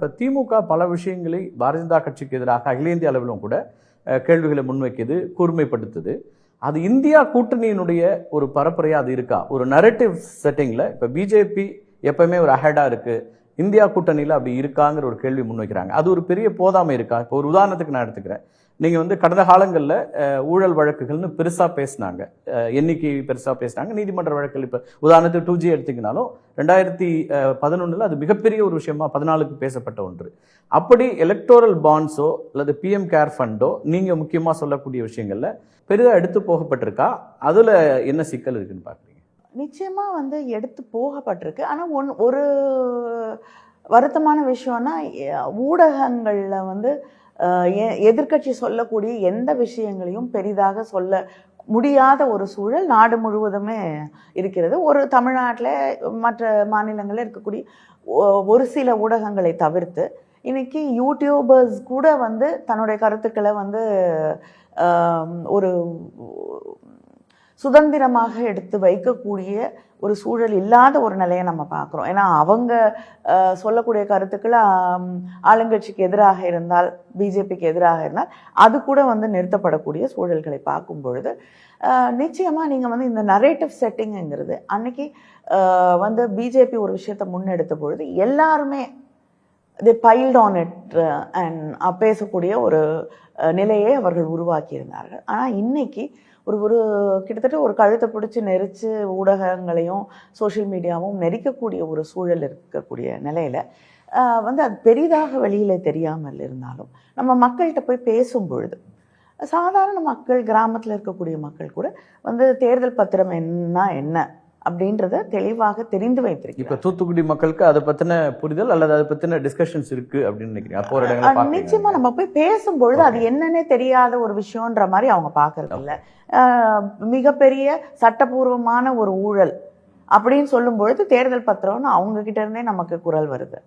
இப்போ திமுக பல விஷயங்களை பாரதிய ஜனதா கட்சிக்கு எதிராக அகில இந்திய அளவிலும் கூட கேள்விகளை முன்வைக்குது கூர்மைப்படுத்துது. அது இந்தியா கூட்டணியினுடைய ஒரு பரப்புரையாக அது இருக்கா? ஒரு நரேட்டிவ் செட்டிங்கில் இப்போ பிஜேபி எப்பவுமே ஒரு அஹெடா இருக்குது இந்தியா கூட்டணியில் அப்படி இருக்காங்கிற ஒரு கேள்வி முன்வைக்கிறாங்க அது ஒரு பெரிய போதாமை இருக்கா? இப்போ ஒரு உதாரணத்துக்கு நான் எடுத்துக்கிறேன். நீங்கள் வந்து கடந்த காலங்களில் ஊழல் வழக்குகள்னு பெருசாக பேசினாங்க. எண்ணிக்கை பெருசாக பேசினாங்க. நீதிமன்ற வழக்குகள் இப்போ உதாரணத்துக்கு டூ ஜி எடுத்தீங்கனாலும் ரெண்டாயிரத்தி பதினொன்றில் அது மிகப்பெரிய ஒரு விஷயமா பதினாலுக்கு பேசப்பட்ட ஒன்று. அப்படி எலக்டோரல் பாண்ட்ஸோ அல்லது பிஎம் கேர் ஃபண்டோ நீங்கள் முக்கியமாக சொல்லக்கூடிய விஷயங்களில் பெரிதாக எடுத்து போகப்பட்டிருக்கா? அதில் என்ன சிக்கல் இருக்குன்னு பார்க்குறீங்க? நிச்சயமாக வந்து எடுத்து போகப்பட்டிருக்கு. ஆனால் ஒன் ஒரு வருத்தமான விஷயம்னா ஊடகங்களில் வந்து எதிர்கட்சி சொல்லக்கூடிய எந்த விஷயங்களையும் பெரிதாக சொல்ல முடியாத ஒரு சூழல் நாடு முழுவதுமே இருக்கிறது. ஒரு தமிழ்நாட்டில் மற்ற மாநிலங்களில் இருக்கக்கூடிய ஒ- ஒரு சில ஊடகங்களை தவிர்த்து இன்னைக்கு யூடியூபர்ஸ் கூட வந்து தன்னுடைய கருத்துக்களை வந்து ஒரு சுதந்திரமாக எடுத்து வைக்கக்கூடிய ஒரு சூழல் இல்லாத ஒரு நிலையை நம்ம பார்க்குறோம். ஏன்னா அவங்க சொல்லக்கூடிய கருத்துக்கள் ஆளுங்கட்சிக்கு எதிராக இருந்தால் பிஜேபிக்கு எதிராக இருந்தால் அது கூட வந்து நிறுத்தப்படக்கூடிய சூழல்களை பார்க்கும் பொழுது நிச்சயமாக நீங்கள் வந்து இந்த நரேட்டிவ் செட்டிங்குங்கிறது அன்னைக்கு வந்து பிஜேபி ஒரு விஷயத்தை முன்னெடுத்த பொழுது எல்லாருமே the piled on it and பேசக்கூடிய ஒரு uh, நிலையை அவர்கள் உருவாக்கியிருந்தார்கள். ஆனால் இன்னைக்கு ஒரு ஒரு கிட்டத்தட்ட ஒரு கழுத்தை பிடிச்சி நெரிச்சு ஊடகங்களையும் சோஷியல் மீடியாவும் நெரிக்கக்கூடிய ஒரு சூழல் இருக்கக்கூடிய நிலையில் uh, வந்து அது பெரிதாக வெளியில் தெரியாமல் இருந்தாலும் நம்ம மக்கள்கிட்ட போய் பேசும் பொழுது சாதாரண மக்கள் கிராமத்தில் இருக்கக்கூடிய மக்கள் கூட வந்து தேர்தல் பத்திரம் என்ன என்ன அப்படின்றத தெளிவாக தெரிந்து வைத்திருக்கிறார். இப்ப தூத்துக்குடி மக்களுக்கு அதை பத்தின புரிதல் அல்லது அதை பத்தின டிஸ்கஷன்ஸ் இருக்கு அப்படின்னு நினைக்கிறீங்க? அப்போ ஒரு இடங்களை அஹ் பார்க்கறீங்க. நிச்சயமா நம்ம போய் பேசும்பொழுது அது என்னன்னே தெரியாத ஒரு விஷயம்ன்ற மாதிரி அவங்க பாக்குறது இல்ல. மிகப்பெரிய சட்டபூர்வமான ஒரு ஊழல் அப்படின்னு சொல்லும் பொழுது தேர்தல் பத்திரம்னு அவங்க கிட்ட இருந்தே நமக்கு குரல் வருது.